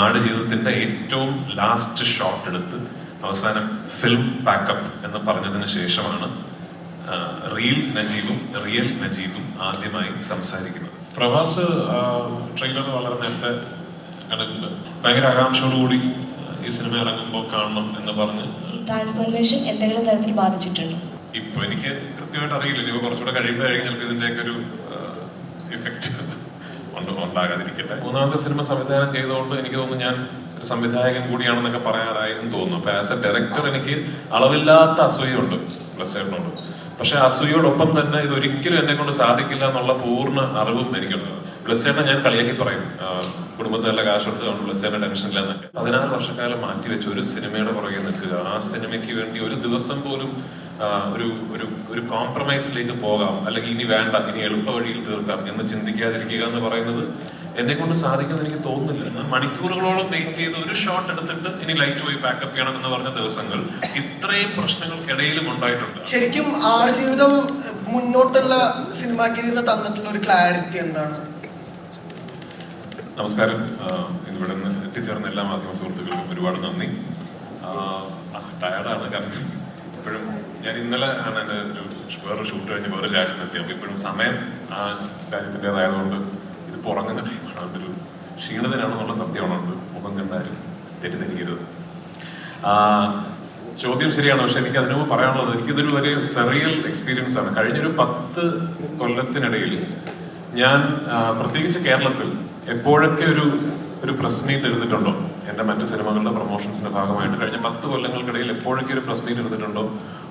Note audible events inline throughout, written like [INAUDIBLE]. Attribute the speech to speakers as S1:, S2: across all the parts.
S1: ആട് ജീവിതത്തിന്റെ ഏറ്റവും ലാസ്റ്റ് ഷോട്ട് എടുത്ത് അവസാനം ഫിലിം പാക്കപ്പ് എന്ന് പറഞ്ഞതിന് ശേഷമാണ് റിയൽ നജീബും റിയൽ നജീബും ആദ്യമായി സംസാരിക്കുന്നത്. പ്രവാസ് ട്രെയിലർ വളരെ നേരത്തെ കണ്ടിട്ടുണ്ട്. ഭയങ്കര ആകാംക്ഷയോടുകൂടി ഈ സിനിമ ഇറങ്ങുമ്പോൾ കാണണം എന്ന് പറഞ്ഞ്
S2: ട്രാൻസ്ഫോർമേഷൻ എന്തെങ്കിലും തരത്തിൽ ബാധിച്ചിട്ടുണ്ടോ?
S1: ഇപ്പൊ എനിക്ക് കൃത്യമായിട്ട് അറിയില്ല. ഇനി കുറച്ചുകൂടെ കഴിയുമ്പോഴായിരിക്കും ചിലപ്പോൾ ഇതിന്റെയൊക്കെ ഒരു ഇഫക്റ്റ് ഉണ്ട് ഉണ്ടാകാതിരിക്കട്ടെ. മൂന്നാമത്തെ സിനിമ സംവിധാനം ചെയ്തുകൊണ്ട് എനിക്ക് തോന്നുന്നു ഞാൻ ഒരു സംവിധായകൻ കൂടിയാണെന്നൊക്കെ പറയാറായിരുന്നു തോന്നുന്നു. അപ്പൊ ആസ് എ ഡയറക്ടർ എനിക്ക് അളവില്ലാത്ത അസൂയുണ്ട് ബ്ലസ്സേട്ടനോട് പക്ഷെ അസൂയോടൊപ്പം തന്നെ ഇത് ഒരിക്കലും എന്നെ കൊണ്ട് സാധിക്കില്ല എന്നുള്ള പൂർണ അറിവും എനിക്കുണ്ട്. ബ്ലസ്സേട്ടനെ ഞാൻ കളിയാക്കി പറയും. കുടുംബത്തിലെ കാശുണ്ട് അതുകൊണ്ട് ബ്ലസ്സേട്ടന്റെ ടെൻഷൻ ഇല്ലെന്നൊക്കെ പതിനാറ് വർഷക്കാലം മാറ്റി വെച്ച് ഒരു സിനിമയുടെ പുറകെ നിൽക്കുക. ആ സിനിമയ്ക്ക് വേണ്ടി ഒരു ദിവസം പോലും ഒരു ഒരു ഒരു കോംപ്രമൈസിലേക്ക് പോകാം. അല്ലെങ്കിൽ ഇനി വേണ്ട ഇനി എളുപ്പ വഴിയിൽ തീർക്കാം എന്ന് ചിന്തിക്കാതിരിക്കുക എന്ന് പറയുന്നത് എന്നെ കൊണ്ട് സാധിക്കുമെന്ന് എനിക്ക് തോന്നുന്നില്ല. മണിക്കൂറുകളോളം വെയിറ്റ് ചെയ്ത് ഒരു ഷോട്ട് എടുത്തിട്ട് ഇനി ലൈറ്റ് പോയി ബാക്കപ്പ് ചെയ്യണം എന്ന് പറഞ്ഞ ദിവസങ്ങൾ ഇത്രയും പ്രശ്നങ്ങൾക്കിടയിലും ഉണ്ടായിട്ടുണ്ട്.
S3: ശരിക്കും ആടുജീവിതം മുന്നോട്ടുള്ള സിനിമാ കരിയറിന് തന്നിട്ടുള്ള ഒരു ക്ലാരിറ്റി എന്താണ്?
S1: നമസ്കാരം. ഇവിടെ നിന്ന് എത്തിച്ചേർന്ന എല്ലാ മാധ്യമ സുഹൃത്തുക്കൾക്കും ഒരുപാട് നന്ദി. ടയർഡാണ് കാരണം ഇപ്പോഴും ഞാൻ ഇന്നലെ ആണ് എന്റെ ഒരു വേറൊരു ഷൂട്ട് കഴിഞ്ഞ് വേറെ രാജ്യത്ത് എത്തി അപ്പോൾ ഇപ്പോഴും സമയം ആ രാജ്യത്തിന്റെതായതുകൊണ്ട് ഇത് പുറങ്ങുന്ന ടൈമാണ്. അതിന്റെ ഒരു ക്ഷീണിതനാണെന്നുള്ള സത്യമാണുണ്ട് മുഖം കണ്ടാലും തെറ്റിദ്ധരിക്കരുത്. ചോദ്യം ശരിയാണ്. പക്ഷെ എനിക്ക് അതിനു പറയാനുള്ളത് എനിക്കിതൊരു വലിയ സെറിയൽ എക്സ്പീരിയൻസ് ആണ്. കഴിഞ്ഞൊരു പത്ത് കൊല്ലത്തിനിടയിൽ ഞാൻ പ്രത്യേകിച്ച് കേരളത്തിൽ എപ്പോഴൊക്കെ ഒരു ഒരു പ്രസ് മീറ്റ് എടുത്തിട്ടുണ്ടോ എന്റെ മറ്റ് സിനിമകളുടെ പ്രൊമോഷൻസിന്റെ ഭാഗമായിട്ട് കഴിഞ്ഞ പത്ത് കൊല്ലങ്ങൾക്കിടയിൽ എപ്പോഴൊക്കെ ഒരു പ്രസ് മീറ്റ് എടുത്തിട്ടുണ്ടോ?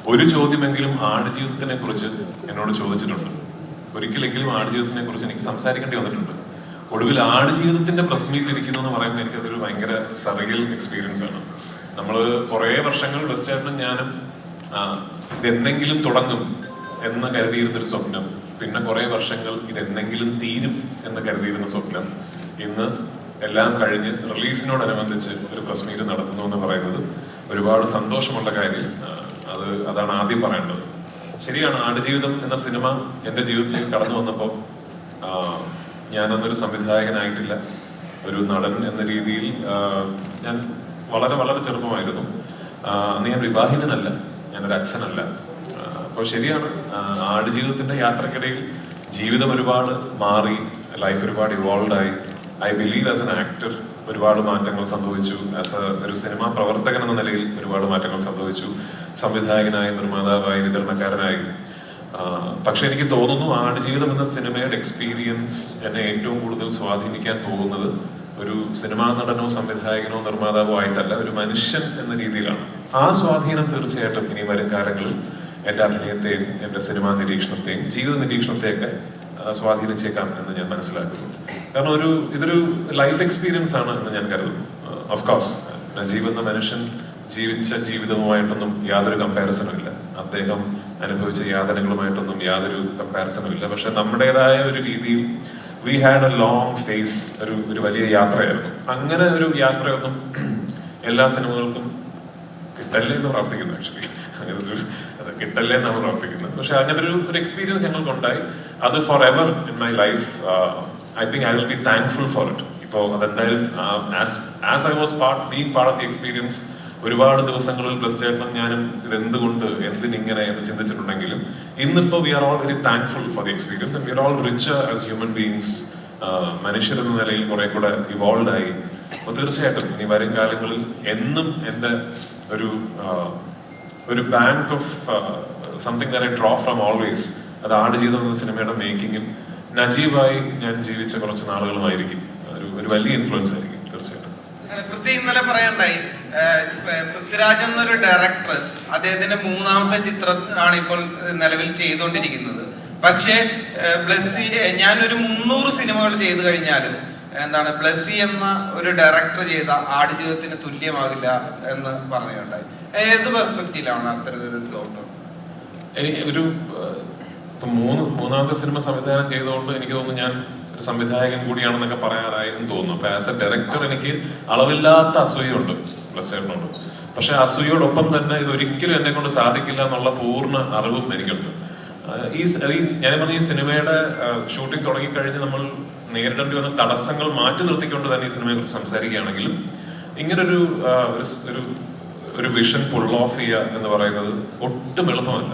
S1: ഒരു ചോദ്യമെങ്കിലും ആടുജീവിതത്തിനെ കുറിച്ച് എന്നോട് ചോദിച്ചിട്ടുണ്ട്. ഒരിക്കലെങ്കിലും ആടുജീവിതത്തിനെ കുറിച്ച് എനിക്ക് സംസാരിക്കേണ്ടി വന്നിട്ടുണ്ട്. ഒടുവിൽ ആടുജീവിതത്തിന്റെ പ്രസ് മീറ്റിൽ ഇരിക്കുന്നു എന്ന് പറയുമ്പോൾ എനിക്കതൊരു ഭയങ്കര സറിയൽ എക്സ്പീരിയൻസ് ആണ്. നമ്മൾ കുറേ വർഷങ്ങൾ വെസ്റ്റേണും ഞാനും ഇതെന്തെങ്കിലും തുടങ്ങും എന്ന് കരുതിയിരുന്നൊരു സ്വപ്നം. പിന്നെ കുറെ വർഷങ്ങൾ ഇതെന്തെങ്കിലും തീരും എന്ന് കരുതിയിരുന്ന സ്വപ്നം. ഇന്ന് എല്ലാം കഴിഞ്ഞ് റിലീസിനോടനുബന്ധിച്ച് ഒരു പ്രസ് മീറ്റ് നടത്തുന്നു എന്ന് പറയുന്നത് ഒരുപാട് സന്തോഷമുള്ള കാര്യം. അത് അതാണ് ആദ്യം പറയേണ്ടത്. ശരിയാണ് ആടുജീവിതം എന്ന സിനിമ എന്റെ ജീവിതത്തിലേക്ക് കടന്നു വന്നപ്പോൾ ഞാനൊന്നൊരു സംവിധായകനായിട്ടില്ല. ഒരു നടൻ എന്ന രീതിയിൽ ഞാൻ വളരെ വളരെ ചെറുപ്പമായിരുന്നു. അന്ന് ഞാൻ വിവാഹിതനല്ല ഞാനൊരു അച്ഛനല്ല. അപ്പോൾ ശരിയാണ് ആടുജീവിതത്തിന്റെ യാത്രക്കിടയിൽ ജീവിതം ഒരുപാട് മാറി ലൈഫ് ഒരുപാട് ഇവോൾവ് ആയി. I believe as an actor ഒരുപാട് മാറ്റങ്ങൾ സംഭവിച്ചു. ആസ് എ ഒരു സിനിമാ പ്രവർത്തകൻ എന്ന നിലയിൽ ഒരുപാട് മാറ്റങ്ങൾ സംഭവിച്ചു. സംവിധായകനായി നിർമ്മാതാവായി വിതരണക്കാരനായി. പക്ഷെ എനിക്ക് തോന്നുന്നു ആടുജീവിതം എന്ന സിനിമയുടെ എക്സ്പീരിയൻസ് എന്നെ ഏറ്റവും കൂടുതൽ സ്വാധീനിക്കാൻ തോന്നുന്നത് ഒരു സിനിമാ നടനോ സംവിധായകനോ നിർമ്മാതാവോ ആയിട്ടല്ല ഒരു മനുഷ്യൻ എന്ന രീതിയിലാണ്. ആ സ്വാധീനം തീർച്ചയായിട്ടും ഇനി വരും കാലങ്ങളിൽ എന്റെ അഭിനയത്തെയും എന്റെ സിനിമാ നിരീക്ഷണത്തെയും ജീവിത നിരീക്ഷണത്തെയൊക്കെ സ്വാധീനിച്ചേക്കാം എന്ന് ഞാൻ മനസ്സിലാക്കുന്നു. കാരണം ഒരു ഇതൊരു ലൈഫ് എക്സ്പീരിയൻസ് ആണ് എന്ന് ഞാൻ കരുതുന്നു. ഓഫ് കോഴ്സ് നജീബ് എന്ന മനുഷ്യൻ ജീവിച്ച ജീവിതവുമായിട്ടൊന്നും യാതൊരു കമ്പാരിസണും ഇല്ല. അദ്ദേഹം അനുഭവിച്ച യാതനകളുമായിട്ടൊന്നും യാതൊരു കമ്പാരിസണും ഇല്ല. പക്ഷെ നമ്മുടേതായ ഒരു രീതിയിൽ we had a long phase ഒരു ഒരു വലിയ യാത്രയായിരുന്നു. അങ്ങനെ ഒരു യാത്രയൊന്നും എല്ലാ സിനിമകൾക്കും കിട്ടല്ലേ എന്ന് പ്രാർത്ഥിക്കുന്നു ആക്ച്വലി അങ്ങനെ ഒരു കിട്ടല്ലേ എന്നാണ് പ്രാർത്ഥിക്കുന്നത്. പക്ഷെ അങ്ങനെ ഒരു ഒരു എക്സ്പീരിയൻസ് ഞങ്ങൾക്ക് ഉണ്ടായി അത് forever in my life I think I will be thankful for it ഇപ്പോൾ അതെന്തായാലും as I was part being part of the experience ഒരുപാട് ദിവസങ്ങളിൽ പ്ലസ് ചേട്ടനും ഞാനും ഇത് എന്തുകൊണ്ട് എന്തിനിങ്ങനെ എന്ന് ചിന്തിച്ചിട്ടുണ്ടെങ്കിലും ഇന്നിപ്പോ we are all very thankful for the experience we are all rich as human beings മനുഷ്യർ എന്ന നിലയിൽ കുറെ കൂടെ ഇവോൾവ് ആയി. അപ്പൊ തീർച്ചയായിട്ടും ഇനി വരും കാലങ്ങളിൽ എന്നും എന്റെ ഒരു ഒരു bank of something that I draw from always അത് ആട് എന്ന സിനിമയുടെ മേക്കിങ്ങും നജീബായി ഞാൻ ജീവിച്ച കുറച്ച് നാളുകളുമായിരിക്കും. ഒരു ഒരു വലിയ ഇൻഫ്ലുവൻസ് ആയിരിക്കും തീർച്ചയായിട്ടും.
S4: പൃഥ്വി ഇന്നലെ പറയണ്ടായി പൃഥ്വിരാജ് എന്നൊരു ഡയറക്ടർ അദ്ദേഹത്തിന്റെ മൂന്നാമത്തെ ചിത്രം ആണ് ഇപ്പോൾ നിലവിൽ ചെയ്തുകൊണ്ടിരിക്കുന്നത്. പക്ഷേ ബ്ലസ്സി ഞാനൊരു മുന്നൂറ് സിനിമകൾ ചെയ്തു കഴിഞ്ഞാലും എന്താണ് ബ്ലസ്സി എന്ന ഒരു ഡയറക്ടർ ചെയ്ത ആടുജീവിതത്തിന് തുല്യമാകില്ല എന്ന് പറയുകയുണ്ടായി. ഏത് പെർസ്പെക്റ്റീവിലാണ് അത്തരത്തിലൊരു തോട്ട്?
S1: ഒരു ഇപ്പൊ മൂന്ന് മൂന്നാമത്തെ സിനിമ സംവിധാനം ചെയ്തുകൊണ്ട് എനിക്ക് തോന്നുന്നു ഞാൻ ഒരു സംവിധായകൻ കൂടിയാണെന്നൊക്കെ പറയാറായിരുന്നു തോന്നുന്നു. അപ്പൊ ആസ് എ ഡയറക്ടർ എനിക്ക് അളവില്ലാത്ത അസൂയുണ്ട് ഉണ്ട്. പക്ഷെ അസൂയോടൊപ്പം തന്നെ ഇത് ഒരിക്കലും എന്നെ കൊണ്ട് സാധിക്കില്ല എന്നുള്ള പൂർണ അറിവും എനിക്കുണ്ട്. ഈ ഞാൻ പറഞ്ഞ ഈ സിനിമയുടെ ഷൂട്ടിംഗ് തുടങ്ങിക്കഴിഞ്ഞ് നമ്മൾ നേരിടേണ്ടി വന്ന തടസ്സങ്ങൾ മാറ്റി നിർത്തിക്കൊണ്ട് തന്നെ ഈ സിനിമയെ കുറിച്ച് സംസാരിക്കുകയാണെങ്കിലും ഇങ്ങനൊരു ഒരു ഒരു വിഷൻ പുൾ ഓഫ് ചെയ്യുക എന്ന് പറയുന്നത് ഒട്ടും എളുപ്പമല്ല.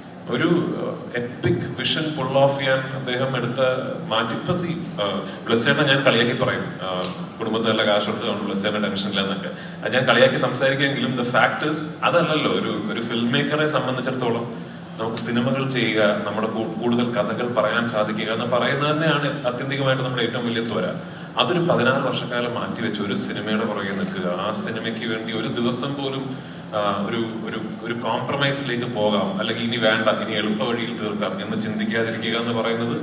S1: ഒരു എപ്പിക് വിഷൻ പുൾ ഓഫ് ചെയ്യാൻ അദ്ദേഹം എടുത്ത മാറ്റി. ഇപ്പൊ സി ബ്ലസ് ചേട്ടൻ ഞാൻ കളിയാക്കി പറയും. ആ, കുടുംബത്തിലെ കാശുണ്ട് അതുകൊണ്ട് ബ്ലസ് ടെൻഷൻ ടെൻഷനില്ല എന്നൊക്കെ അത് ഞാൻ കളിയാക്കി സംസാരിക്കുമെങ്കിലും ദ ഫാക്ടേഴ്സ് അതല്ലല്ലോ ഒരു ഒരു ഫിലിം മേക്കറെ സംബന്ധിച്ചിടത്തോളം നമുക്ക് സിനിമകൾ ചെയ്യുക നമ്മുടെ കൂടുതൽ കഥകൾ പറയാൻ സാധിക്കുക എന്ന് പറയുന്നത് തന്നെയാണ് ആത്യന്തികമായിട്ട് നമ്മുടെ ഏറ്റവും വലിയ ത്വര. അതൊരു പതിനാറ് വർഷക്കാലം മാറ്റി മാറ്റിവെച്ച് ഒരു സിനിമയുടെ പുറകെ നിൽക്കുക. ആ സിനിമയ്ക്ക് വേണ്ടി ഒരു ദിവസം പോലും ഒരു ഒരു ഒരു കോംപ്രമൈസിലേക്ക് പോകാം. അല്ലെങ്കിൽ ഇനി വേണ്ട ഇനി എളുപ്പ വഴിയിൽ തീർക്കാം എന്ന് ചിന്തിക്കാതിരിക്കുക എന്ന് പറയുന്നത്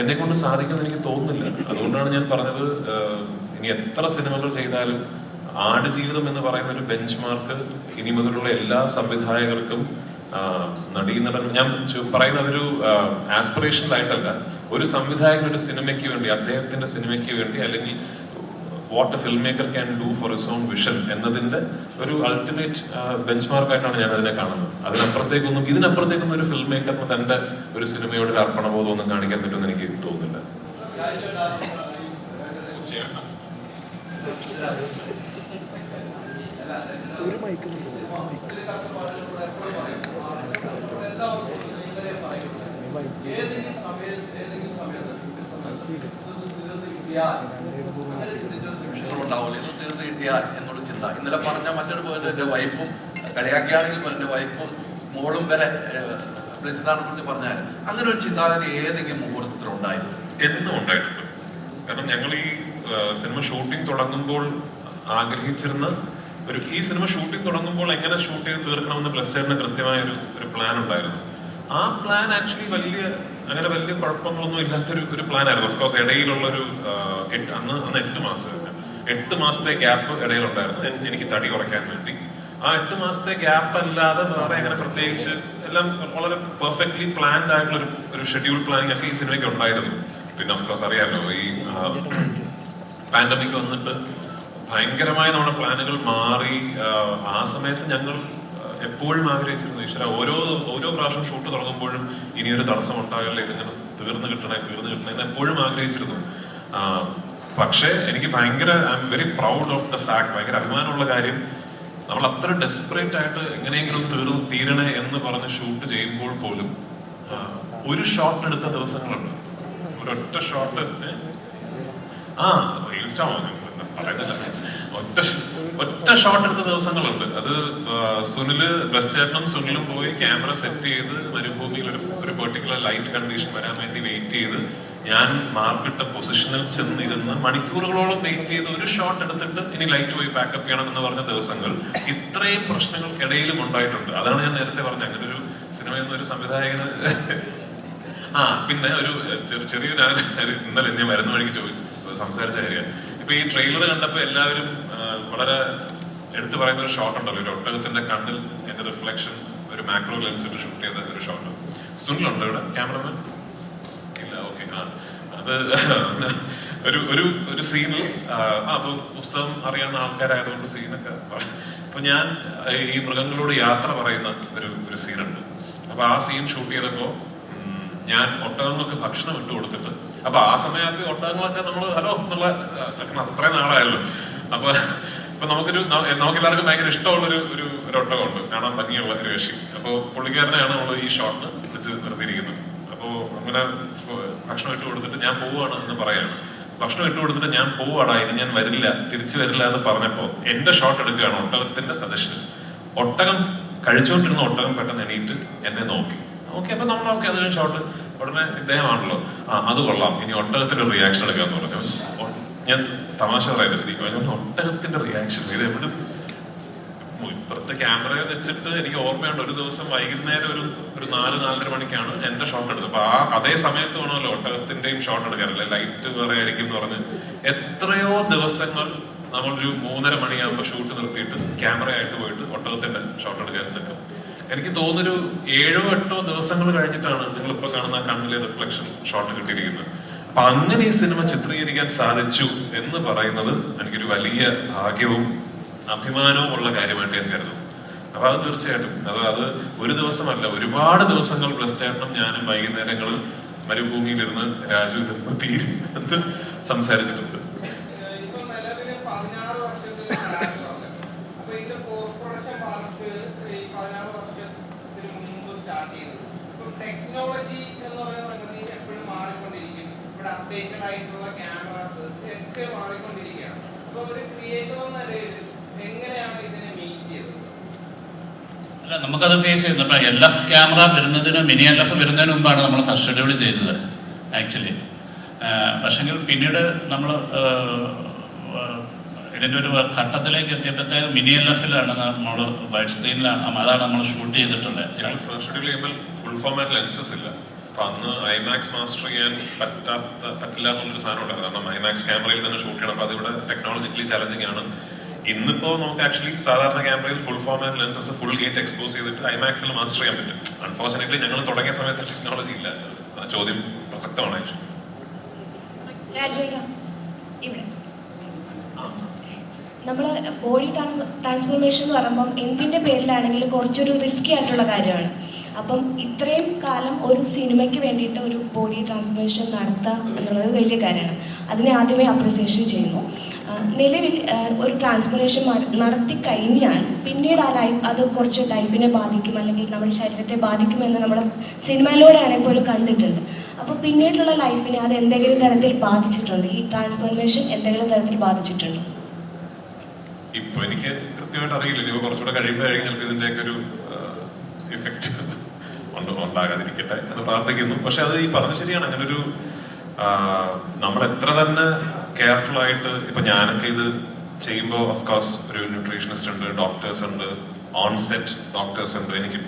S1: എന്നെ കൊണ്ട് സാധിക്കുമെന്ന് എനിക്ക് തോന്നുന്നില്ല. അതുകൊണ്ടാണ് ഞാൻ പറഞ്ഞത് ഇനി എത്ര സിനിമകൾ ചെയ്താലും ആടുജീവിതം എന്ന് പറയുന്ന ഒരു ബെഞ്ച് മാർക്ക് ഇനി മുതലുള്ള എല്ലാ സംവിധായകർക്കും നടീ നടീനടൻ ഞാൻ പറയുന്ന ഒരു ആസ്പിറേഷണൽ ആയിട്ടല്ല. ഒരു സംവിധായകൻ ഒരു സിനിമയ്ക്ക് വേണ്ടി അദ്ദേഹത്തിന്റെ സിനിമയ്ക്ക് വേണ്ടി അല്ലെങ്കിൽ what a film maker can do for his own vision എന്നതിന്റെ ഒരു അൾട്ടിമേറ്റ് ബെഞ്ച് മാർക്കായിട്ടാണ് ഞാൻ അതിനെ കാണുന്നത്. അതിനപ്പുറത്തേക്കൊന്നും ഇതിനപ്പുറത്തേക്കൊന്നും ഒരു ഫിൽം മേക്കറിന് തന്റെ ഒരു സിനിമയോട് ഒരു അർപ്പണബോധം ഒന്നും കാണിക്കാൻ പറ്റുമെന്ന് എനിക്ക് തോന്നുന്നില്ല.
S5: ഉണ്ടാവില്ല ഇത് തീർത്ത് കിട്ടിയാൽ എന്നുള്ള ചിന്ത. ഇന്നലെ പറഞ്ഞ മറ്റൊരു പോയിന്റ് എന്റെ വൈഫും കളിയാക്കിയാണെങ്കിൽ പോലും എന്റെ വൈഫും മോളും വരെ പ്രസിദ്ധാനെ കുറിച്ച് പറഞ്ഞാൽ അങ്ങനെ ഒരു ചിന്താഗതി ഏതെങ്കിലും മുഹൂർത്തത്തിൽ ഉണ്ടായിരുന്നു?
S1: എന്നും ഉണ്ടായിട്ടുണ്ട്. കാരണം ഞങ്ങൾ ഈ സിനിമ ഷൂട്ടിംഗ് തുടങ്ങുമ്പോൾ ആഗ്രഹിച്ചിരുന്ന ഒരു ഈ സിനിമ ഷൂട്ടിംഗ് തുടങ്ങുമ്പോൾ എങ്ങനെ ഷൂട്ട് ചെയ്ത് തീർക്കണമെന്ന് ചേട്ടന് കൃത്യമായ ഒരു ഒരു പ്ലാൻ ഉണ്ടായിരുന്നു. ആ പ്ലാൻ ആക്ച്വലി വലിയ അങ്ങനെ വലിയ കുഴപ്പങ്ങളൊന്നും ഇല്ലാത്തൊരു ഒരു പ്ലാൻ ആയിരുന്നു. ഓഫ് കോഴ്സ് ഇടയിലുള്ള ഒരു എട്ട് അന്ന് അന്ന് എട്ട് മാസം. എട്ട് മാസത്തെ ഗ്യാപ്പ് ഇടയിലുണ്ടായിരുന്നു. എനിക്ക് തടി കുറയ്ക്കാൻ വേണ്ടി. ആ എട്ട് മാസത്തെ ഗ്യാപ്പ് അല്ലാതെ വേറെ അങ്ങനെ പ്രത്യേകിച്ച് എല്ലാം വളരെ പെർഫെക്റ്റ്ലി പ്ലാൻഡ് ആയിട്ടുള്ള ഒരു ഷെഡ്യൂൾ പ്ലാനിങ് ഒക്കെ ഈ സിനിമയ്ക്ക് ഉണ്ടായിരുന്നു. പിന്നെ ഓഫ് കോഴ്സ് അറിയാമല്ലോ ഈ പാൻഡമിക് വന്നിട്ട് ഭയങ്കരമായി നമ്മുടെ പ്ലാനുകൾ മാറി. ആ, സമയത്ത് ഞങ്ങൾ എപ്പോഴും ആഗ്രഹിച്ചിരുന്നു ഈശ്വര ഓരോ ഓരോ പ്രാവശ്യം ഷൂട്ട് തുടങ്ങുമ്പോഴും ഇനിയൊരു തടസ്സം ഉണ്ടാകില്ല ഇതിങ്ങനെ തീർന്നു കിട്ടണേ തീർന്നു കിട്ടണേ എന്ന് എപ്പോഴും ആഗ്രഹിച്ചിരുന്നു. പക്ഷേ എനിക്ക് ഭയങ്കര I'm very proud of the fact ഭയങ്കര അഭിമാനമുള്ള കാര്യം നമ്മൾ അത്ര ഡെസ്പറേറ്റ് ആയിട്ട് എങ്ങനെയെങ്കിലും തീർന്നു തീരണേ എന്ന് പറഞ്ഞ് ഷൂട്ട് ചെയ്യുമ്പോൾ പോലും ഒരു ഷോട്ട് എടുത്ത ദിവസങ്ങളുണ്ട്. ഒരൊറ്റ ഷോട്ട് ആ റീൽ സ്റ്റാർ പറയുന്നില്ല. ഒറ്റ ഒറ്റ ഷോട്ട് എടുത്ത ദിവസങ്ങളുണ്ട്. അത് സുനിൽ ബസ് ചേട്ടനും സുനിലും പോയി ക്യാമറ സെറ്റ് ചെയ്ത് മരുഭൂമിയിൽ ഒരു ഒരു പെർട്ടിക്കുലർ ലൈറ്റ് കണ്ടീഷൻ വരാൻ വേണ്ടി വെയിറ്റ് ചെയ്ത് ഞാൻ മാർക്കിട്ട പൊസിഷനിൽ ചെന്നിരുന്ന് മണിക്കൂറുകളോളം വെയിറ്റ് ചെയ്ത് ഒരു ഷോട്ട് എടുത്തിട്ട് ഇനി ലൈറ്റ് പോയി ബാക്കപ്പ് ചെയ്യണം എന്ന് പറഞ്ഞ ദിവസങ്ങൾ ഇത്രയും പ്രശ്നങ്ങൾക്കിടയിലും ഉണ്ടായിട്ടുണ്ട്. അതാണ് ഞാൻ നേരത്തെ പറഞ്ഞത്. അങ്ങനെ ഒരു സിനിമ ഒരു സംവിധായകന് ആ പിന്നെ ഒരു ചെറിയ ഞാൻ ഇന്നലെ ഞാൻ വരുന്ന വഴിക്ക് ചോദിച്ചു സംസാരിച്ച കാര്യം. ഇപ്പൊ ഈ ട്രെയിലർ കണ്ടപ്പോ എല്ലാവരും വളരെ എടുത്തു പറയുന്ന ഒരു ഷോട്ട് ഉണ്ടല്ലോ. ഒരു ഒട്ടകത്തിന്റെ കണ്ണിൽ എന്റെ റിഫ്ലക്ഷൻ ഒരു മാക്രോ ലെൻസ് ഇട്ട് ഷൂട്ട് ചെയ്ത ഒരു ഷോട്ട് സുനിലുണ്ടോ ഇവിടെ? ക്യാമറമാൻ അത് ഒരു ഒരു ഒരു സീനിൽ അപ്പൊ പുസ്തകം അറിയാവുന്ന ആൾക്കാരായതുകൊണ്ട് സീനൊക്കെ അപ്പൊ ഞാൻ ഈ മൃഗങ്ങളോട് യാത്ര പറയുന്ന ഒരു ഒരു സീനുണ്ട് അപ്പൊ ആ സീൻ ഷൂട്ട് ചെയ്തപ്പോ ഞാൻ ഒട്ടകങ്ങൾക്ക് ഭക്ഷണം ഇട്ട് കൊടുത്തിട്ട് അപ്പൊ ആ സമയത്ത് ഒട്ടകങ്ങളൊക്കെ നമ്മൾ ഹലോ എന്നുള്ള അത്രയും നാളായല്ലോ. അപ്പൊ ഇപ്പൊ നമുക്കൊരു നമുക്ക് എല്ലാവർക്കും ഭയങ്കര ഇഷ്ടമുള്ള ഒരു ഒട്ടകമുണ്ട്. കാണാൻ ഭംഗിയുള്ള ഒരു കക്ഷി അപ്പൊ പുള്ളിക്കാരനെയാണ് നമ്മൾ ഈ ഷോട്ടിന് വിളിച്ച് നിർത്തിയിരിക്കുന്നത്. അപ്പോ അങ്ങനെ ഭക്ഷണം ഇട്ട് കൊടുത്തിട്ട് ഞാൻ പോവാണ് എന്ന് പറയാണ്. ഭക്ഷണം ഇട്ട് കൊടുത്തിട്ട് ഞാൻ പോവാടാ ഇനി ഞാൻ വരില്ല തിരിച്ചു വരില്ല എന്ന് പറഞ്ഞപ്പോൾ എന്റെ ഷോട്ട് എടുക്കുകയാണ് ഒട്ടകത്തിന്റെ സജഷൻ ഒട്ടകം കഴിച്ചുകൊണ്ടിരുന്ന ഒട്ടകം പെട്ടെന്ന് എണീറ്റ് എന്നെ നോക്കി. ഓക്കെ അപ്പൊ നമ്മൾ ഓക്കെ അതിന് ഷോട്ട് ഉടനെ ഇദ്ദേഹമാണല്ലോ. ആ അത് കൊള്ളാം. ഇനി ഒട്ടകത്തിന്റെ റിയാക്ഷൻ എടുക്കാന്ന് പറഞ്ഞു. ഞാൻ തമാശ ശരിക്കും. ഞാൻ ഒട്ടകത്തിന്റെ റിയാക്ഷൻ ഇത് എവിടെ ഇപ്പുറത്തെ ക്യാമറ വെച്ചിട്ട് എനിക്ക് ഓർമ്മയുണ്ട് ഒരു ദിവസം വൈകുന്നേരം ഒരു ഒരു നാല് നാലര മണിക്കാണ് എന്റെ ഷോട്ട് എടുത്തത്. അപ്പൊ ആ അതേ സമയത്ത് വേണമല്ലോ ഒട്ടകത്തിന്റെയും ഷോട്ട് എടുക്കാറില്ല ലൈറ്റ് വേറെ ആയിരിക്കും എന്ന് പറഞ്ഞ് എത്രയോ ദിവസങ്ങൾ നമ്മളൊരു മൂന്നര മണിയാകുമ്പോൾ ഷൂട്ട് നിർത്തിയിട്ട് ക്യാമറ ആയിട്ട് പോയിട്ട് ഒട്ടകത്തിന്റെ ഷോട്ട് എടുക്കാൻ നിൽക്കും. എനിക്ക് തോന്നുന്നൊരു ഏഴോ എട്ടോ ദിവസങ്ങൾ കഴിഞ്ഞിട്ടാണ് നിങ്ങൾ ഇപ്പൊ കാണുന്ന കണ്ണിലെ റിഫ്ലക്ഷൻ ഷോട്ട് കിട്ടിയിരിക്കുന്നത്. അപ്പൊ അങ്ങനെ ഈ സിനിമ ചിത്രീകരിക്കാൻ സാധിച്ചു എന്ന് പറയുന്നത് എനിക്കൊരു വലിയ ഭാഗ്യവും അഭിമാനവും ഉള്ള കാര്യമായിട്ട് ഞാൻ കരുതുന്നു. അപ്പൊ അത് തീർച്ചയായിട്ടും. അത് അത് ഒരു ദിവസമല്ല ഒരുപാട് ദിവസങ്ങൾ ബ്ലസ് ചേട്ടനും ഞാനും വൈകുന്നേരങ്ങളിൽ മരുഭൂമിയിലിരുന്ന് രാജു ഇത് തീരും സംസാരിച്ചിട്ടുണ്ട്
S4: ഇപ്പൊ നിലവിൽ പതിനാറ് വർഷത്തെ ഒരു കാലഘട്ടമാണ്. അപ്പൊ ഇത് പോസ്റ്റ് പ്രൊഡക്ഷൻ വർക്ക് ഈ പതിനാറ് വർഷത്തിന് മുമ്പ് സ്റ്റാർട്ട് ചെയ്തത് ഇപ്പൊ ടെക്നോളജി എന്ന് പറയുന്ന സംഗതി എപ്പോഴും മാറിക്കൊണ്ടിരിക്കും ഇവിടെ അപ്ഡേറ്റഡ് ആയിട്ടുള്ള ക്യാമറാസ് ഒക്കെ മാറിക്കൊണ്ടിരിക്കുകയാണ് അപ്പൊ ഒരു ക്രിയേറ്റർ എന്ന നിലയിൽ എങ്ങനെയാണ് ഇതിനെ മീറ്റ് ചെയ്തത്
S6: അല്ല നമുക്കത് ഫേസ് ചെയ്യുന്നു. ഇപ്പം എൽ എഫ് ക്യാമറ വരുന്നതിന് മിനി എൽ എഫ് വരുന്നതിന് മുമ്പാണ് നമ്മൾ ഫസ്റ്റ് ഷെഡ്യൂൾ ചെയ്തത് ആക്ച്വലി പക്ഷെങ്കിൽ പിന്നീട് നമ്മൾ ഇതിന്റെ ഒരു ഘട്ടത്തിലേക്ക് എത്തിയപ്പോഴത്തേക്ക് മിനി എൽ എഫിലാണ് നമ്മൾ വൈറ്റ് സ്ക്രീനിലാണ് അതാണ് നമ്മൾ ഷൂട്ട് ചെയ്തിട്ടുള്ളത്
S1: ഫസ്റ്റ് ഷെഡ്യൂൾ ചെയ്യുമ്പോൾ ഫുൾ ഫോമാറ്റ് ലെൻസസ് ഇല്ല. അപ്പൊ അന്ന് ഐമാക്സ് മാസ്റ്റർ ചെയ്യാൻ പറ്റാത്ത പറ്റില്ല എന്നുള്ളൊരു സാധനം ഉണ്ടായിരുന്നു. കാരണം ഐമാക്സ് ക്യാമറയിൽ തന്നെ ഷൂട്ട് ചെയ്യണം. അപ്പൊ അതിവിടെ ടെക്നോളജിക്കലി ചലഞ്ചിങ് ആണ്. ഇന്നിപ്പോ നമുക്ക് ആക്ച്വലി സാധാരണ ക്യാമറയിൽ full form and lenses full gate expose ചെയ്തിട്ട് ഐമാക്സിൽ മാസ്റ്റർ ചെയ്യാൻ പറ്റും. അൺഫോർച്ചുനേറ്റ്ലി ഞങ്ങൾ തുടങ്ങിയ സമയത്ത് ടെക്നോളജി ഇല്ല. ആ ചോദ്യം പ്രസക്തമാണ്
S2: രാജേട്ടാ നമ്മൾ ബോഡി ട്രാൻസ്ഫോർമേഷൻ എന്ന് പറയുമ്പം എന്തിന്റെ പേരിലാണെങ്കിലും കുറച്ചൊരു റിസ്കി ആയിട്ടുള്ള കാര്യമാണ്. അപ്പം ഇത്രയും കാലം ഒരു സിനിമയ്ക്ക് വേണ്ടിയിട്ട് ഒരു ബോഡി ട്രാൻസ്ഫോർമേഷൻ നടത്താം എന്നുള്ളത് വലിയ കാര്യമാണ്. അതിനെ ആദ്യമേ അപ്രിസിയേഷൻ ചെയ്യുന്നു. നിലവിൽ ഒരു ട്രാൻസ്ഫോർമേഷൻ നടത്തി കഴിഞ്ഞാൽ പിന്നീട് ആ ലൈഫ് അത് കുറച്ച് ലൈഫിനെ ബാധിക്കും അല്ലെങ്കിൽ നമ്മുടെ ശരീരത്തെ ബാധിക്കുമെന്ന് നമ്മൾ സിനിമയിലൂടെ ആണെങ്കിൽ പോലും കണ്ടിട്ടുണ്ട്. അപ്പോൾ പിന്നീടുള്ള ലൈഫിനെ അത് എന്തെങ്കിലും തരത്തിൽ ബാധിച്ചിട്ടുണ്ട്? ഈ ട്രാൻസ്ഫോർമേഷൻ എന്തെങ്കിലും തരത്തിൽ ബാധിച്ചിട്ടുണ്ട്?
S1: ഇപ്പൊ എനിക്ക് കൃത്യമായിട്ട് അറിയില്ല. ഇനി കുറച്ചുകൂടെ കഴിയുമ്പോഴായിരിക്കും ചിലപ്പോൾ ഇതിന്റെയൊക്കെ ഒരു ഇഫക്റ്റ് ഉണ്ട് ഉണ്ടാകാതിരിക്കട്ടെ എന്ന് പ്രാർത്ഥിക്കുന്നു. പക്ഷെ അത് ഈ പറഞ്ഞ ശരിയാണ്. അങ്ങനെ ഒരു നമ്മൾ എത്ര തന്നെ കെയർഫുൾ ആയിട്ട് ഇപ്പൊ ഞാനൊക്കെ ഇത് ചെയ്യുമ്പോൾ കോഴ്സ് ഒരു ന്യൂട്രീഷനിസ്റ്റ് ഉണ്ട് ഡോക്ടേഴ്സ് ഉണ്ട് ഓൺസെറ്റ് ഡോക്ടേഴ്സ് ഉണ്ട് എനിക്ക്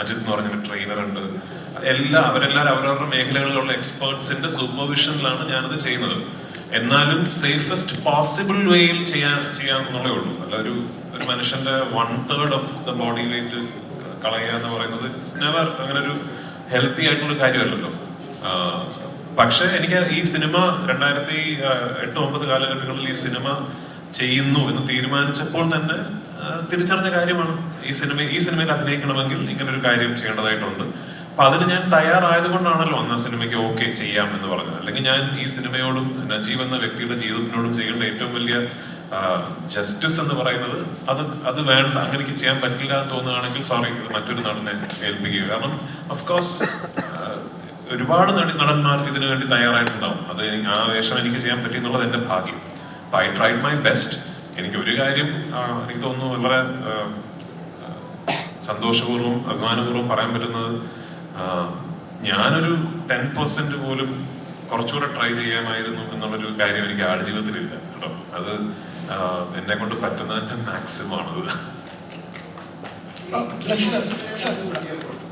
S1: അജിത് എന്ന് പറഞ്ഞൊരു ട്രെയിനർ ഉണ്ട്. എല്ലാ അവരെല്ലാവരും അവരവരുടെ മേഖലകളിലുള്ള എക്സ്പേർട്സിന്റെ സൂപ്പർവിഷനിലാണ് ഞാനത് ചെയ്യുന്നത്. എന്നാലും സേഫസ്റ്റ് പോസിബിൾ വേയിൽ ചെയ്യാൻ എന്നുള്ളേ ഉള്ളൂ. അല്ല ഒരു ഒരു മനുഷ്യന്റെ one third of the body weight കളയുക എന്ന് പറയുന്നത് ഇറ്റ്സ് നെവർ അങ്ങനെ ഒരു ഹെൽത്തി ആയിട്ടുള്ള കാര്യമല്ലല്ലോ പക്ഷേ എനിക്ക് ഈ സിനിമ രണ്ടായിരത്തി എട്ട് ഒമ്പത് കാലഘട്ടങ്ങളിൽ ഈ സിനിമ ചെയ്യുന്നു എന്ന് തീരുമാനിച്ചപ്പോൾ തന്നെ തിരിച്ചറിഞ്ഞ കാര്യമാണ്. ഈ സിനിമ ഈ സിനിമയിൽ അഭിനയിക്കണമെങ്കിൽ ഇങ്ങനെ ഒരു കാര്യം ചെയ്യേണ്ടതായിട്ടുണ്ട്. അപ്പൊ അതിന് ഞാൻ തയ്യാറായത് കൊണ്ടാണല്ലോ അന്ന് സിനിമയ്ക്ക് ഓക്കെ ചെയ്യാം എന്ന് പറഞ്ഞത്. അല്ലെങ്കിൽ ഞാൻ ഈ സിനിമയോടും നജീബ് എന്ന വ്യക്തിയുടെ ജീവിതത്തിനോടും ചെയ്യേണ്ട ഏറ്റവും വലിയ ജസ്റ്റിസ് എന്ന് പറയുന്നത് അത് അത് വേണ്ട. അങ്ങനെ ചെയ്യാൻ പറ്റില്ല എന്ന് തോന്നുകയാണെങ്കിൽ സോറി മറ്റൊരു നടനെ ഏൽപ്പിക്കുക കാരണം ഓഫ് കോഴ്സ് ഒരുപാട് നടി നടന്മാർ ഇതിനു വേണ്ടി തയ്യാറായിട്ടുണ്ടാവും. അത് ആ വേഷം എനിക്ക് ചെയ്യാൻ പറ്റി എന്നുള്ളത് എന്റെ ഭാഗ്യം. അപ്പൊ ഐ ട്രൈഡ് മൈ ബെസ്റ്റ് എനിക്ക് ഒരു കാര്യം എനിക്ക് തോന്നുന്നു വളരെ സന്തോഷപൂർവം അഭിമാനപൂർവം പറയാൻ പറ്റുന്നത് ഞാനൊരു ടെൻ പെർസെന്റ് പോലും കുറച്ചുകൂടെ ട്രൈ ചെയ്യാമായിരുന്നു എന്നുള്ളൊരു കാര്യം എനിക്ക് ആടുജീവിതത്തിലില്ല കേട്ടോ. അത് എന്നെ കൊണ്ട് പറ്റുന്നതിന്റെ മാക്സിമം ആണത്
S3: ആ, പ്ലസ് സർ, സർ, ഇവിടെ.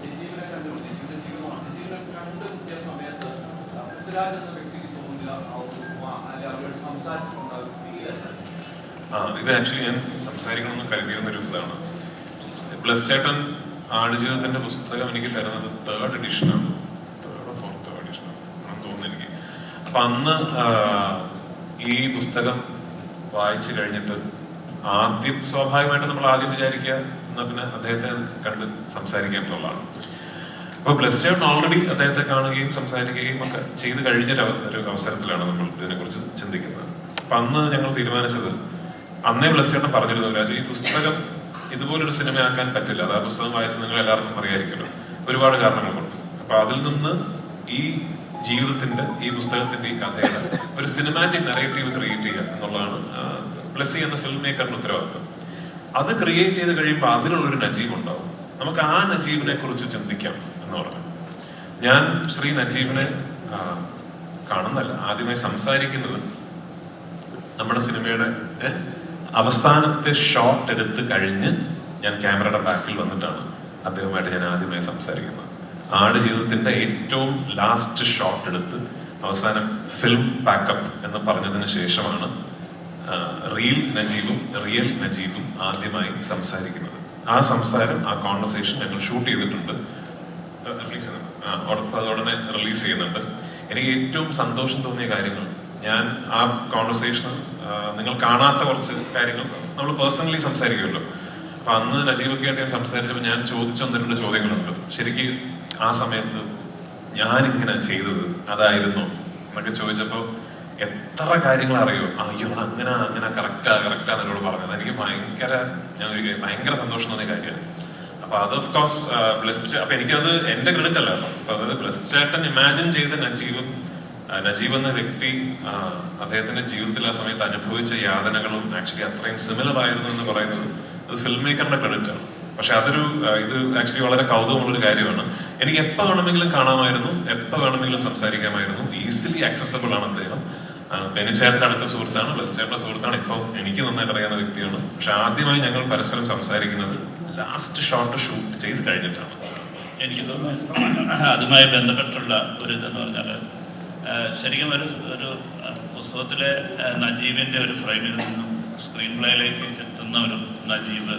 S5: ജിജീവിനെ കണ്ടുപിടിച്ചു. ജിജീവിനെ ജീവിതമാണ്. ജിജീവിനെ കണ്ടുമുട്ടിയ സമയത്ത് ആ
S1: ഇത് ആക്ച്വലി ഞാൻ സംസാരിക്കണമെന്ന് കരുതിയിരുന്ന ഒരു ഇതാണ്. ബ്ലസ് ചേട്ടൻ ആടുജീവിതത്തിന്റെ പുസ്തകം എനിക്ക് തരുന്നത് തേർഡ് എഡിഷനാണ് തേർഡോ ഫോർത്തോ എഡിഷനാണ് തോന്നുന്നു എനിക്ക്. അപ്പൊ അന്ന് ഈ പുസ്തകം വായിച്ചു കഴിഞ്ഞിട്ട് ആദ്യം സ്വാഭാവികമായിട്ട് നമ്മൾ ആദ്യം വിചാരിക്കുക എന്നാൽ പിന്നെ അദ്ദേഹത്തെ കണ്ട് സംസാരിക്കാൻ എന്നുള്ളതാണ് അപ്പൊ ബ്ലസ് ചേട്ടൻ ഓൾറെഡി അദ്ദേഹത്തെ കാണുകയും സംസാരിക്കുകയും ഒക്കെ ചെയ്ത് കഴിഞ്ഞ ഒരു അവസരത്തിലാണ് നമ്മൾ ഇതിനെക്കുറിച്ച് ചിന്തിക്കുന്നത്. അപ്പൊ അന്ന് ഞങ്ങൾ തീരുമാനിച്ചത് അന്നേ ബ്ലസ് ചേട്ടൻ പറഞ്ഞിരുന്നു രാജു ഈ പുസ്തകം ഇതുപോലൊരു സിനിമ ആക്കാൻ പറ്റില്ല. അത് ആ പുസ്തകം വായിച്ച് നിങ്ങൾ എല്ലാവർക്കും അറിയായിരിക്കുമല്ലോ. ഒരുപാട് കാരണങ്ങൾ കൊണ്ട്. അപ്പൊ അതിൽ നിന്ന് ഈ ജീവിതത്തിന്റെ ഈ പുസ്തകത്തിന്റെ ഈ കഥയുടെ ഒരു സിനിമാറ്റിക് നറേറ്റീവ് ക്രിയേറ്റ് ചെയ്യുക എന്നുള്ളതാണ് ബ്ലസ്സി എന്ന ഫിലിം മേക്കറിന്റെ ഉത്തരവാദിത്വം അത് ക്രിയേറ്റ് ചെയ്ത് കഴിയുമ്പോൾ അതിനുള്ളൊരു നജീബ് ഉണ്ടാവും. നമുക്ക് ആ നജീബിനെ കുറിച്ച് ചിന്തിക്കാം. എന്ന് പറഞ്ഞു. ഞാൻ ശ്രീ നജീബിനെ കാണുന്നല്ല ആദ്യമായി സംസാരിക്കുന്നത് നമ്മുടെ സിനിമയുടെ അവസാനത്തെ ഷോട്ട് എടുത്ത് കഴിഞ്ഞ് ഞാൻ ക്യാമറയുടെ ബാക്കിൽ വന്നിട്ടാണ് അദ്ദേഹവുമായിട്ട് ഞാൻ ആദ്യമായി സംസാരിക്കുന്നത്. ആട് ജീവിതത്തിന്റെ ഏറ്റവും ലാസ്റ്റ് ഷോട്ട് എടുത്ത് അവസാനം ഫിലിം പാക്കപ്പ് എന്ന് പറഞ്ഞതിന് ശേഷമാണ് റിയൽ നജീബും റിയൽ നജീബും ആദ്യമായി സംസാരിക്കുന്നത്. ആ സംസാരം ആ കോൺവെർസേഷൻ ഞങ്ങൾ ഷൂട്ട് ചെയ്തിട്ടുണ്ട്. ആ ഉടനെ- അത് റിലീസ് ചെയ്യുന്നുണ്ട്. എനിക്ക് ഏറ്റവും സന്തോഷം തോന്നിയ കാര്യങ്ങൾ ഞാൻ ആ കോൺവെർസേഷനിൽ നിങ്ങൾ കാണാത്ത കുറച്ച് കാര്യങ്ങൾ നമ്മൾ പേഴ്സണലി സംസാരിക്കുമല്ലോ. അപ്പൊ അന്ന് നജീബൊക്കെ ആയിട്ട് ഞാൻ സംസാരിച്ചപ്പോൾ ഞാൻ ചോദിച്ചു രണ്ട് ചോദ്യങ്ങളുണ്ട്. ശരിക്ക് ആ സമയത്ത് ഞാനിങ്ങനെ ചെയ്തത് അതായിരുന്നു എന്നൊക്കെ ചോദിച്ചപ്പോൾ എത്ര കാര്യങ്ങൾ അറിയോ? അയ്യോ അങ്ങനെ അങ്ങനെ കറക്റ്റാ കറക്റ്റാ എന്നോട് പറഞ്ഞത്. എനിക്ക് ഭയങ്കര ഞാൻ ഒരു ഭയങ്കര സന്തോഷം തോന്നിയ കാര്യമാണ്. അപ്പൊ അത് ഓഫ് കോഴ്സ് ബ്ലസ് അപ്പൊ എനിക്കത് എന്റെ ക്രെഡിറ്റ് അല്ല അപ്പൊ അതായത് ബ്ലസ് ചേട്ടൻ ഇമാജിൻ ചെയ്ത നജീബും നജീബ് എന്ന വ്യക്തി അദ്ദേഹത്തിന്റെ ജീവിതത്തിൽ ആ സമയത്ത് അനുഭവിച്ച യാതനകളും ആക്ച്വലി അത്രയും സിമിലർ ആയിരുന്നു എന്ന് പറയുന്നത് അത് ഫിലിം മേക്കറിന്റെ ക്രെഡിറ്റ് ആണ്. പക്ഷെ അതൊരു ഇത് ആക്ച്വലി വളരെ കൗതുകമുള്ള ഒരു കാര്യമാണ്. എനിക്ക് എപ്പോൾ വേണമെങ്കിലും കാണാമായിരുന്നു എപ്പോൾ വേണമെങ്കിലും സംസാരിക്കാമായിരുന്നു. ഈസിലി ആക്സസബിൾ ആണ് അദ്ദേഹം. ബെനിച്ചേട്ടന്റെ അടുത്ത സുഹൃത്താണ് ബ്ലസ് ചേട്ടന്റെ സുഹൃത്താണ് ഇപ്പോൾ എനിക്ക് നന്നായിട്ട് അറിയാവുന്ന വ്യക്തിയാണ്. പക്ഷെ ആദ്യമായി ഞങ്ങൾ പരസ്പരം സംസാരിക്കുന്നത് ലാസ്റ്റ് ഷോട്ട് ഷൂട്ട് ചെയ്ത് കഴിഞ്ഞിട്ടാണ്.
S6: എനിക്ക് തോന്നുന്നു അതുമായി ബന്ധപ്പെട്ടുള്ള ഒരു ഇതെന്ന് പറഞ്ഞാൽ ശരിക്കും ഒരു ഒരു പുസ്തകത്തിലെ നജീബിന്റെ ഒരു ഫ്രെയിമിൽ നിന്നും സ്ക്രീൻ പ്ലേയിലേക്ക് എത്തുന്ന ഒരു നജീബ്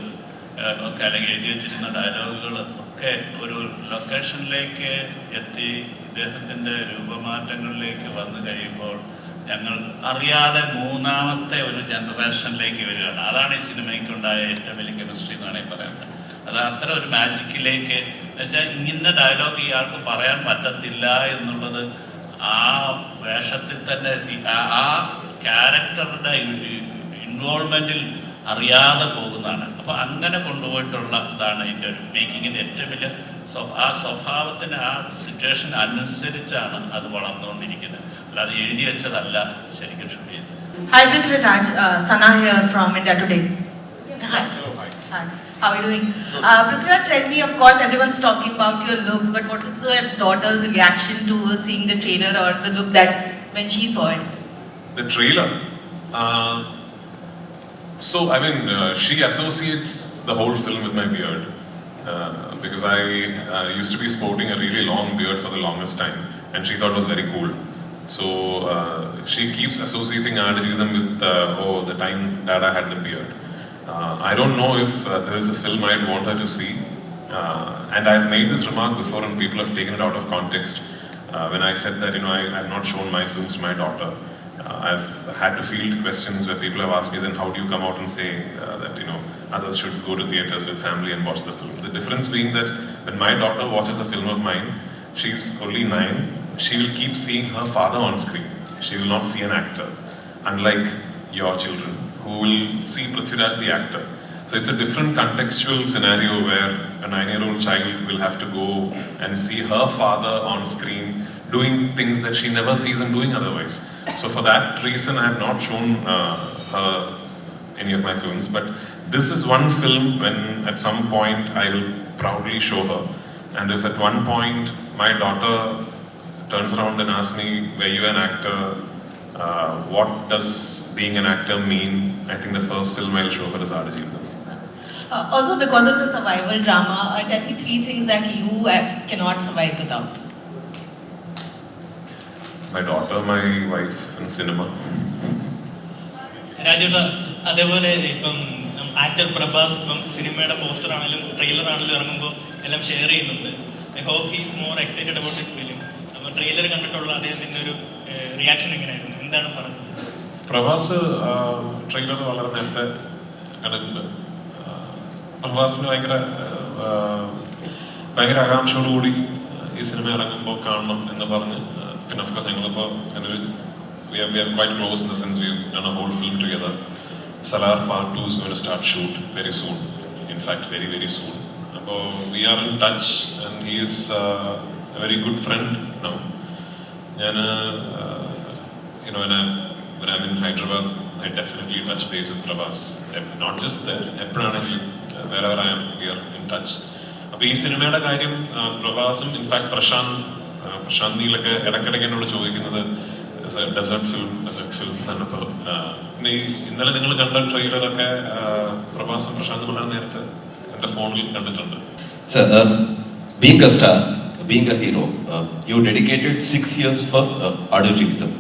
S6: ഒക്കെ അല്ലെങ്കിൽ എഴുതി വെച്ചിരുന്ന ഡയലോഗുകൾ ഒക്കെ ഒരു ലൊക്കേഷനിലേക്ക് എത്തി ഇദ്ദേഹത്തിന്റെ രൂപമാറ്റങ്ങളിലേക്ക് വന്നു കഴിയുമ്പോൾ ഞങ്ങൾ അറിയാതെ മൂന്നാമത്തെ ഒരു ജനറേഷനിലേക്ക് വരികയാണ്. അതാണ് ഈ സിനിമയ്ക്കുണ്ടായ ഏറ്റവും വലിയ കെമിസ്ട്രി എന്നാണ് പറയുന്നത്. അത് അത്ര ഒരു മാജിക്കിലേക്ക് വെച്ചാൽ ഇങ്ങനെ ഡയലോഗ് ഇയാൾക്ക് പറയാൻ പറ്റത്തില്ല എന്നുള്ളത് ആ വേഷത്തിൽ തന്നെ ആ- ക്യാരക്ടറുടെ ഇൻവോൾവ്മെന്റിൽ അറിയാതെ പോകുന്നതാണ് അപ്പൊ അങ്ങനെ കൊണ്ടുപോയിട്ടുള്ള ഇതാണ് എന്റെ ഒരു മേക്കിങ്ങിന്റെ ഏറ്റവും വലിയ ആ സ്വഭാവത്തിന് ആ സിറ്റുവേഷൻ അനുസരിച്ചാണ് അത് വളർന്നുകൊണ്ടിരിക്കുന്നത് അല്ലാതെ എഴുതി വെച്ചതല്ല ശരിക്കും ഷൂട്ട് ചെയ്യുന്നത്
S7: Hi Prithviraj, uh, Sana here from India Today. Hi. Hi. How are you doing? Uh, Prithviraj, tell me, of course, everyone's talking about your looks, but what was your daughter's reaction to seeing the trailer or the look that when she saw it?
S1: The trailer. Uh, so I mean, uh, she associates the whole film with my beard uh, because I uh, used to be sporting a really long beard for the longest time, and she thought it was very cool. So uh, she keeps associating Aadijidam with uh, oh the time Dada had the beard. Uh, I don't know if uh, there is a film I'd want her to see, uh, and I've made this remark before, and people have taken it out of context. Uh, when I said that you know I, I've not shown my films to my daughter, uh, I've had to field questions where people have asked me, then how do you come out and say uh, that you know others should go to theaters with family and watch the film? The difference being that when my daughter watches a film of mine, she's only nine. She will keep seeing her father on screen. She will not see an actor, unlike your children who will see Prithviraj the actor. So it's a different contextual scenario where a nine-year-old child will have to go and see her father on screen doing things that she never sees him doing otherwise. So for that reason, I have not shown uh, her any of my films. But this is one film when at some point I will proudly show her. And if at one point my daughter turns around and asks me, were you an actor? Uh, what does being an actor mean? I think the first film I'll show her is Aadijidam.
S7: Uh, also, because it's a survival drama, uh, tell me three things that you uh, cannot survive without.
S1: My daughter, my wife, and cinema.
S8: Rajesh അതേപോലെ ഇപ്പം actor Prabhas ഇപ്പം സിനിമയുടെ poster ആണെങ്കിലും trailer ആണെങ്കിലും ഇറങ്ങുമ്പോൾ എല്ലാം share ചെയ്യുന്നുണ്ട് I hope he's more excited about this film അപ്പോൾ ട്രെയിലർ കണ്ടിട്ടുള്ള അദ്ദേഹത്തിന്റെ ഒരു റിയാക്ഷൻ എങ്ങനെയായിരുന്നു എന്താണ് പറഞ്ഞത്
S1: പ്രഭാസ് ട്രെയിലർ വളരെ നേരത്തെ കണ്ടിട്ടുണ്ട് ആ, പ്രഭാസിന് ഭയങ്കര ഭയങ്കര ആകാംക്ഷയോടുകൂടി ഈ സിനിമ ഇറങ്ങുമ്പോൾ കാണണം എന്ന് പറഞ്ഞ് പിന്നെ ഓഫ് കോഴ്സ് ഞങ്ങളിപ്പോൾ അങ്ങനെ ഒരു the sense we've done a whole film together. Salar Part 2 is going to start shoot very soon. In fact, very, very soon. So we are in touch and he is uh, a very good friend now. ഞാൻ you know, when I'm, in Hyderabad, I definitely touch base with Prabhas. I'm Not just there, എപ്പോഴാണെങ്കിലും uh, wherever I am, we are in touch. അപ്പോൾ ഈ സിനിമയുടെ കാര്യം പ്രഭാസും in fact Prashanth Prashanth നീലൊക്കെ ഇടയ്ക്കിടയ്ക്ക് എന്നോട് ചോദിക്കുന്നത് ഡെസേർട്ട് ഫിലിം ഡെസേർട്ട് ഫിലിം എന്നാണ് ഇപ്പോൾ പിന്നെ ഇന്നലെ നിങ്ങൾ കണ്ട ട്രെയിലറൊക്കെ പ്രഭാസും പ്രശാന്തും വളരെ നേരത്തെ എന്റെ ഫോണിൽ കണ്ടിട്ടുണ്ട്
S9: uh, a star, being a hero, uh, you dedicated six years for uh, Adu Jeevitam.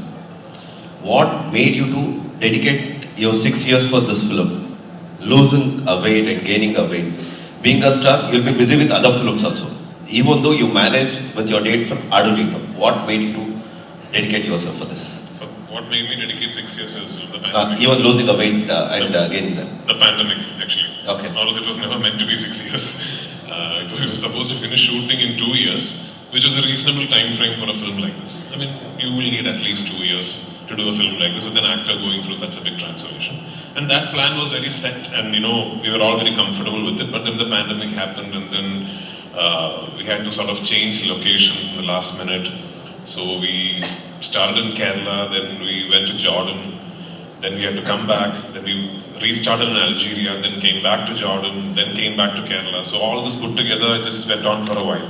S9: What made you to dedicate your six years for this film, losing a weight and gaining a weight. Being a star, you'll be busy with other films also. Even though you managed with your date from Adu what made you to dedicate yourself for this?
S1: For what made me dedicate six years to this film? The
S9: Uh,
S1: pandemic.
S9: even losing a weight uh, and uh, gaining that.
S1: the pandemic, actually.
S9: Okay.
S1: Although it was never meant to be six [LAUGHS] years. Uh, it was supposed to finish shooting in two years, which was a reasonable time frame for a film like this. I mean, you will need at least two years to do a film like this with an actor going through such a big transformation. And that plan was very set, and you know, we were all very comfortable with it. But then the pandemic happened, and then uh, we had to sort of change locations in the last minute. So we started in Kerala, then we went to Jordan, then we had to come back, then we restarted in Algeria, then came back to Jordan, then came back to Kerala. So all this put together just went on for a while.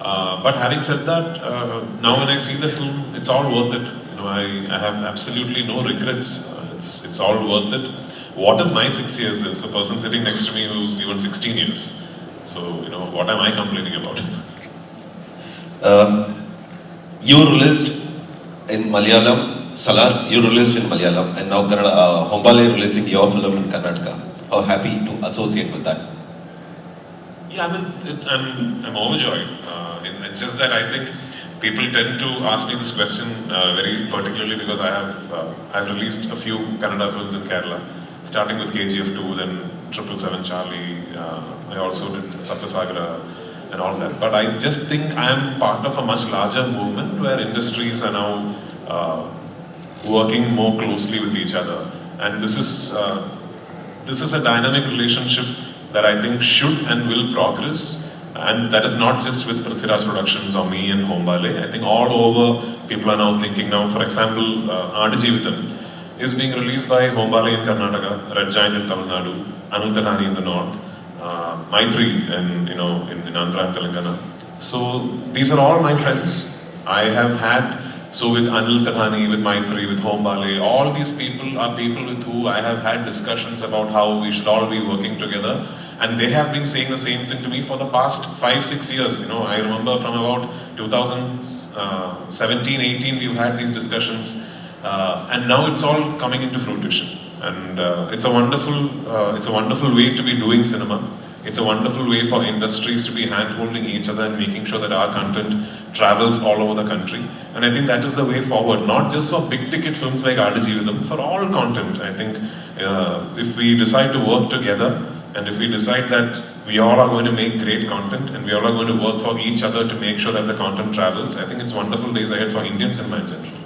S1: Uh, but having said that, uh, now when I see the film, it's all worth it. Know, I, I have absolutely no regrets. Uh, it's it's all worth it. What is my six years? There's a person sitting next to me who's given 16 years. So you know, what am I complaining about? [LAUGHS]
S9: Um, you released in Malayalam, Salar, you released in Malayalam, and now Kannada, uh, Hombale releasing your film in Karnataka. How happy to associate with that?
S1: Yeah, I mean, it, I'm, I'm overjoyed. Uh, it- it's just that I think people tend to ask me this question uh, very particularly because I have uh, I've released a few Kannada films in Kerala, starting with KGF 2, then Triple Seven Charlie. Uh, I also did Saptasagara and all that. But I just think I am part of a much larger movement where industries are now uh, working more closely with each other, and this is. Uh, this is a dynamic relationship that I think should and will progress. And that is not just with Prithviraj Productions or me and Hombale. I think all over people are now thinking now, for example, uh, is being released by Hombale in Karnataka, Red Giant in Tamil Nadu, Anil Tadani in the north, uh, Maitri in, you know, in, in Andhra and Telangana. So these are all my friends. I have had so with Anil Tadhani, with Maitri, with Hombale, all these people are people with who I have had discussions about how we should all be working together. And they have been saying the same thing to me for the past five, six years. You know, I remember from about 2017, 18, we've had these discussions. Uh, and now it's all coming into fruition. And uh, it's a wonderful, uh, it's a wonderful way to be doing cinema. It's a wonderful way for industries to be hand-holding each other and making sure that our content travels all over the country. And I think that is the way forward, not just for big-ticket films like Aadijeevitham, for all content. I think uh, if we decide to work together and if we decide that we all are going to make great content and we all are going to work for each other to make sure that the content travels, I think it's wonderful days ahead for Indians in general.